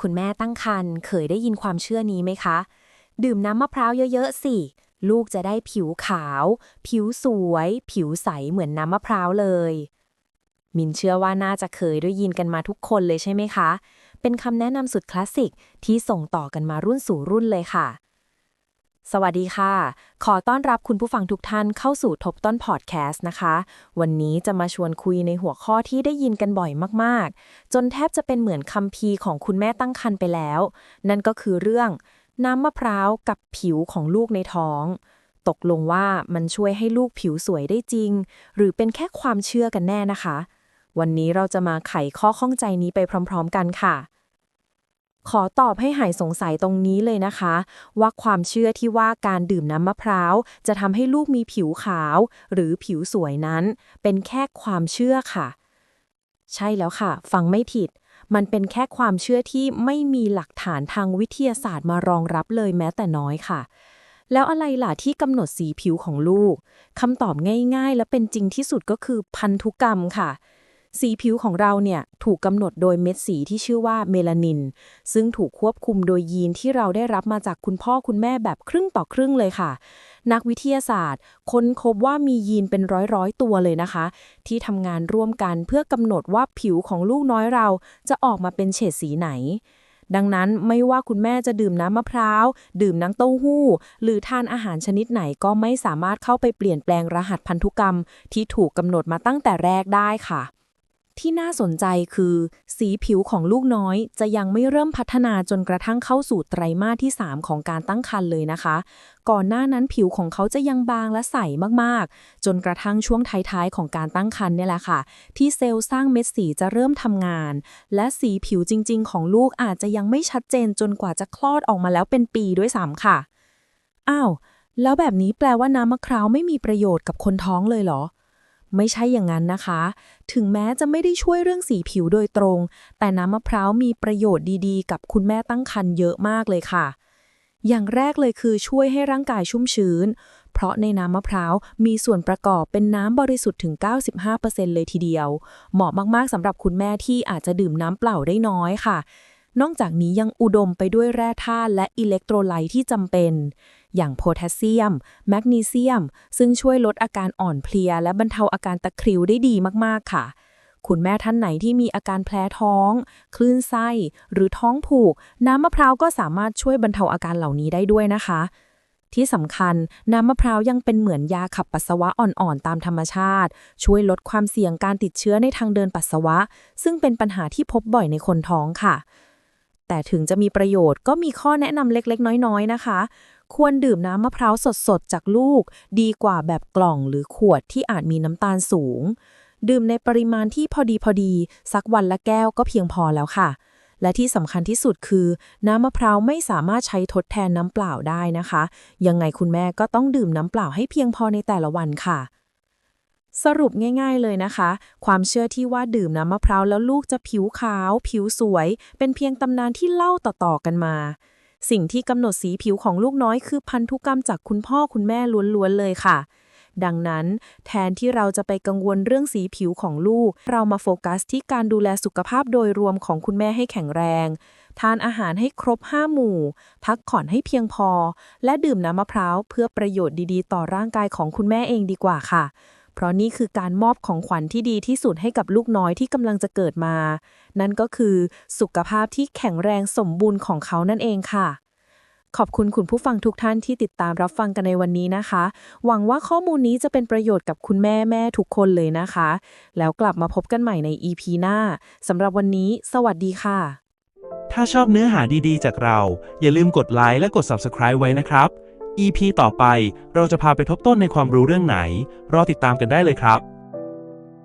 คุณแม่ตั้งครรภ์เคยได้ยินความเชื่อนี้ไหมคะ ดื่มน้ำมะพร้าวเยอะๆสิ ลูกจะได้ผิวขาว ผิวสวย ผิวใสเหมือนน้ำมะพร้าวเลย มินเชื่อว่าน่าจะเคยได้ยินกันมาทุกคนเลยใช่ไหมคะ เป็นคำแนะนำสุดคลาสสิกที่ส่งต่อกันมารุ่นสู่รุ่นเลยค่ะ สวัสดีค่ะ ขอต้อนรับคุณผู้ฟังทุกท่านเข้าสู่ทบต้นพอดแคสต์นะคะ วันนี้จะมาชวนคุยในหัวข้อที่ได้ยินกันบ่อยมากๆ จนแทบจะเป็นเหมือนคัมภีของคุณแม่ตั้งครรภ์ไปแล้ว นั่นก็คือเรื่องน้ำมะพร้าวกับผิวของลูกในท้อง ตกลงว่ามันช่วยให้ลูกผิวสวยได้จริง หรือเป็นแค่ความเชื่อกันแน่นะคะ วันนี้เราจะมาไขข้อข้องใจนี้ไปพร้อม ๆ กันค่ะ ขอตอบให้หายสงสัยตรงนี้เลยนะคะ ว่าความเชื่อที่ว่าการดื่มน้ำมะพร้าว จะทำให้ลูกมีผิวขาว หรือผิวสวยนั้น เป็นแค่ความเชื่อค่ะ ใช่แล้วค่ะ ฟังไม่ผิด มันเป็นแค่ความเชื่อที่ไม่มีหลักฐานทางวิทยาศาสตร์มารองรับเลยแม้แต่น้อยค่ะแล้วอะไรล่ะที่กำหนดสีผิวของลูก คำตอบง่ายๆ และเป็นจริงที่สุดก็คือพันธุกรรมค่ะ สีผิวของเราเนี่ยถูกกำหนดโดยเม็ดสีที่ชื่อว่าเมลานิน ซึ่งถูกควบคุมโดยยีนที่เราได้รับมาจากคุณพ่อคุณแม่แบบครึ่งต่อครึ่งเลยค่ะ นักวิทยาศาสตร์ ค้นพบว่ามียีนเป็นร้อยๆ ตัวเลยนะคะ ที่ทำงานร่วมกันเพื่อกำหนดว่าผิวของลูกน้อยเราจะออกมาเป็นเฉดสีไหนดังนั้นไม่ว่าคุณแม่จะดื่มน้ำมะพร้าว ดื่มน้ำเต้าหู้ หรือทานอาหารชนิดไหนก็ไม่สามารถเข้าไปเปลี่ยนแปลงรหัสพันธุกรรม ที่ถูกกำหนดมาตั้งแต่แรกได้ค่ะ ที่น่าสนใจคือ สีผิวของลูกน้อยจะยังไม่เริ่มพัฒนาจนกระทั่งเข้าสู่ไตรมาสที่ 3 ของการตั้งครรภ์เลยนะคะ ก่อนหน้านั้นผิวของเขาจะยังบางและใสมากๆ จนกระทั่งช่วงท้ายๆของการตั้งครรภ์เนี่ยแหละค่ะ ที่เซลล์สร้างเม็ดสีจะเริ่มทำงาน และสีผิวจริง ๆ ของลูกอาจจะยังไม่ชัดเจนจนกว่าจะคลอดออกมาแล้วเป็นปีด้วยซ้ำค่ะอ้าวแล้วแบบนี้แปลว่าน้ำมะพร้าวไม่มีประโยชน์กับคนท้องเลยเหรอ ไม่ใช่อย่างนั้นนะคะ ถึงแม้จะไม่ได้ช่วยเรื่องสีผิวโดยตรง แต่น้ำมะพร้าวมีประโยชน์ดีๆ กับคุณแม่ตั้งครรภ์เยอะมากเลยค่ะ อย่างแรกเลยคือช่วยให้ร่างกายชุ่มชื้น เพราะในน้ำมะพร้าวมีส่วนประกอบเป็นน้ำบริสุทธิ์ถึง 95%เลยทีเดียว เหมาะมากๆสำหรับคุณแม่ที่อาจจะดื่มน้ำเปล่าได้น้อยค่ะ นอกจากนี้ยังอุดมไปด้วยแร่ธาตุและอิเล็กโทรไลต์ที่จำเป็น อย่างโพแทสเซียม แมกนีเซียม ซึ่งช่วยลดอาการอ่อนเพลีย และบรรเทาอาการตะคริวได้ดีมากๆค่ะคุณแม่ท่านไหนที่มีอาการแพ้ท้อง คลื่นไส้ หรือท้องผูก น้ำมะพร้าวก็สามารถช่วยบรรเทาอาการเหล่านี้ได้ด้วยนะคะ ที่สำคัญ น้ำมะพร้าวยังเป็นเหมือนยาขับปัสสาวะอ่อนๆตามธรรมชาติ ช่วยลดความเสี่ยงการติดเชื้อในทางเดินปัสสาวะ ซึ่งเป็นปัญหาที่พบบ่อยในคนท้องค่ะ แต่ถึงจะมีประโยชน์ก็มีข้อแนะนำเล็กๆ น้อยๆ นะคะ ควรดื่มน้ำมะพร้าวสดๆ จากลูก ดีกว่าแบบกล่องหรือขวดที่อาจมีน้ำตาลสูง ดื่มในปริมาณที่พอดีพอดีสักวันละแก้วก็เพียงพอแล้วค่ะ และที่สำคัญที่สุดคือ น้ำมะพร้าวไม่สามารถใช้ทดแทนน้ำเปล่าได้นะคะ ยังไงคุณแม่ก็ต้องดื่มน้ำเปล่าให้เพียงพอในแต่ละวันค่ะ สรุปง่าย ๆเลยนะคะ ความเชื่อที่ว่าดื่มน้ำมะพร้าวแล้วลูกจะผิวขาว ผิวสวย เป็นเพียงตำนานที่เล่าต่อๆกันมา สิ่งที่กำหนดสีผิวของลูกน้อยคือพันธุกรรมจากคุณพ่อคุณแม่ล้วนๆเลยค่ะ ดังนั้น แทนที่เราจะไปกังวลเรื่องสีผิวของลูก เรามาโฟกัสที่การดูแลสุขภาพโดยรวมของคุณแม่ให้แข็งแรง ทานอาหารให้ครบ5หมู่ พักผ่อนให้เพียงพอ และดื่มน้ำมะพร้าวเพื่อประโยชน์ดีๆ ต่อร่างกายของคุณแม่เองดีกว่าค่ะ เพราะนี่คือการมอบของขวัญที่ดีที่สุดให้กับลูกน้อยที่กำลังจะเกิดมา นั่นก็คือสุขภาพที่แข็งแรงสมบูรณ์ของเขานั่นเองค่ะ ขอบคุณคุณผู้ฟังทุกท่านที่ติดตามรับฟังกันในวันนี้นะคะ หวังว่าข้อมูลนี้จะเป็นประโยชน์กับคุณแม่แม่ทุกคนเลยนะคะ แล้วกลับมาพบกันใหม่ใน EP หน้าสำหรับวันนี้ สวัสดีค่ะ ถ้าชอบเนื้อหาดีๆ จากเรา อย่าลืมกดไลค์และกด Subscribe ไว้นะครับ EP ต่อไปเราจะพาไปทบต้นในความรู้เรื่องไหน รอติดตามกันได้เลยครับ